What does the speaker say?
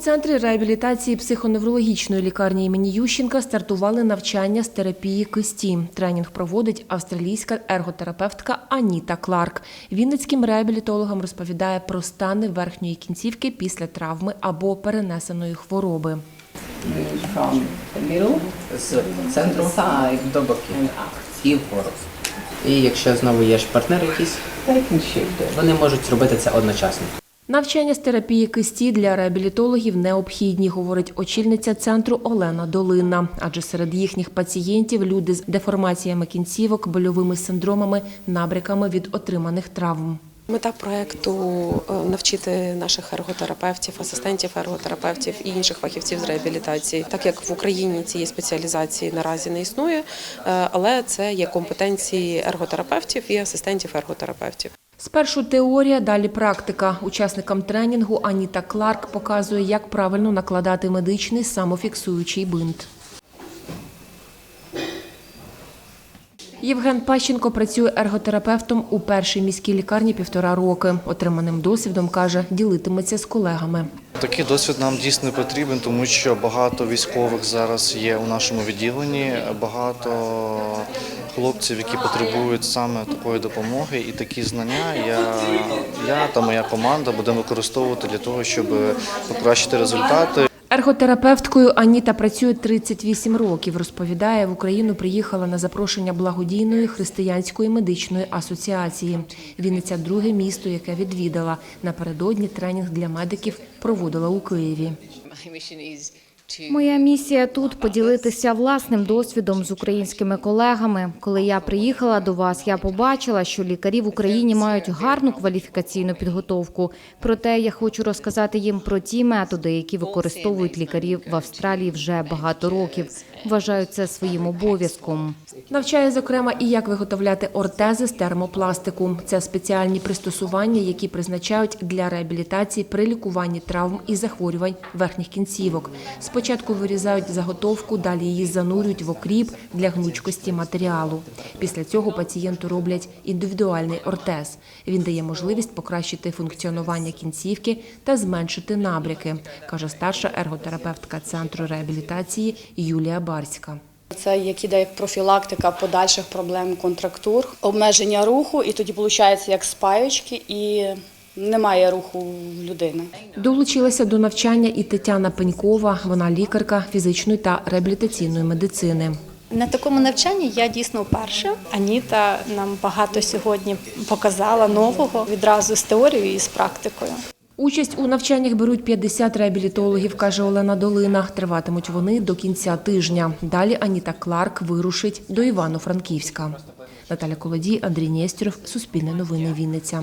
центрі реабілітації психоневрологічної лікарні імені Ющенка стартували навчання з терапії кисті. Тренінг проводить австралійська ерготерапевтка Аніта Кларк. Вінницьким реабілітологам розповідає про стани верхньої кінцівки після травми або перенесеної хвороби. from the middle з центру до боків і вгору. І якщо знову є ж партнер якийсь, вони можуть зробити це одночасно. Навчання з терапії кисті для реабілітологів необхідні, говорить очільниця центру Олена Долина. Адже серед їхніх пацієнтів люди з деформаціями кінцівок, больовими синдромами, набряками від отриманих травм. Мета проекту е, навчити наших ерготерапевтів, асистентів ерготерапевтів і інших фахівців з реабілітації, так як в Україні цієї спеціалізації наразі не існує, е, але це є компетенції ерготерапевтів і асистентів ерготерапевтів. Спершу теорія, далі практика. Учасникам тренінгу Аніта Кларк показує, як правильно накладати медичний самофіксуючий бинт. Євген Пащенко працює ерготерапевтом у першій міській лікарні півтора роки. Отриманим досвідом каже, ділитиметься з колегами. Такий досвід нам дійсно потрібен, тому що багато військових зараз є у нашому відділенні, багато хлопців, які потребують саме такої допомоги, і такі знання я, я та моя команда будемо використовувати для того, щоб покращити результати. Ерготерапевткою Аніта працює 38 років. Розповідає, в Україну приїхала на запрошення благодійної християнської медичної асоціації. Вінниця – друге місто, яке відвідала. Напередодні тренінг для медиків проводила у Києві. Моя місія тут поділитися власним досвідом з українськими колегами. Коли я приїхала до вас, я побачила, що лікарі в Україні мають гарну кваліфікаційну підготовку. Проте я хочу розказати їм про ті методи, які використовують лікарі в Австралії вже багато років. Вважаю це своїм обов'язком. Навчає, зокрема, і як виготовляти ортези з термопластику. Це спеціальні пристосування, які призначають для реабілітації при лікуванні травм і захворювань верхніх кінцівок. Спочатку вирізають заготовку, далі її занурюють в окріп для гнучкості матеріалу. Після цього пацієнту роблять індивідуальний ортез. Він дає можливість покращити функціонування кінцівки та зменшити набряки, каже старша ерготерапевтка центру реабілітації Юлія Барська. Це як іде як профілактика подальших проблем контрактур, обмеження руху, і тоді виходить як спаючки, і немає руху в людини. Долучилася до навчання і Тетяна Пенькова. Вона лікарка фізичної та реабілітаційної медицини. На такому навчанні я дійсно вперше. Аніта нам багато сьогодні показала нового відразу з теорією і з практикою. Участь у навчаннях беруть 50 реабілітологів, каже Олена Долина. Триватимуть вони до кінця тижня. Далі Аніта Кларк вирушить до Івано-Франківська. Наталя Колодій, Андрій Нєстєров, Суспільне новини Вінниця.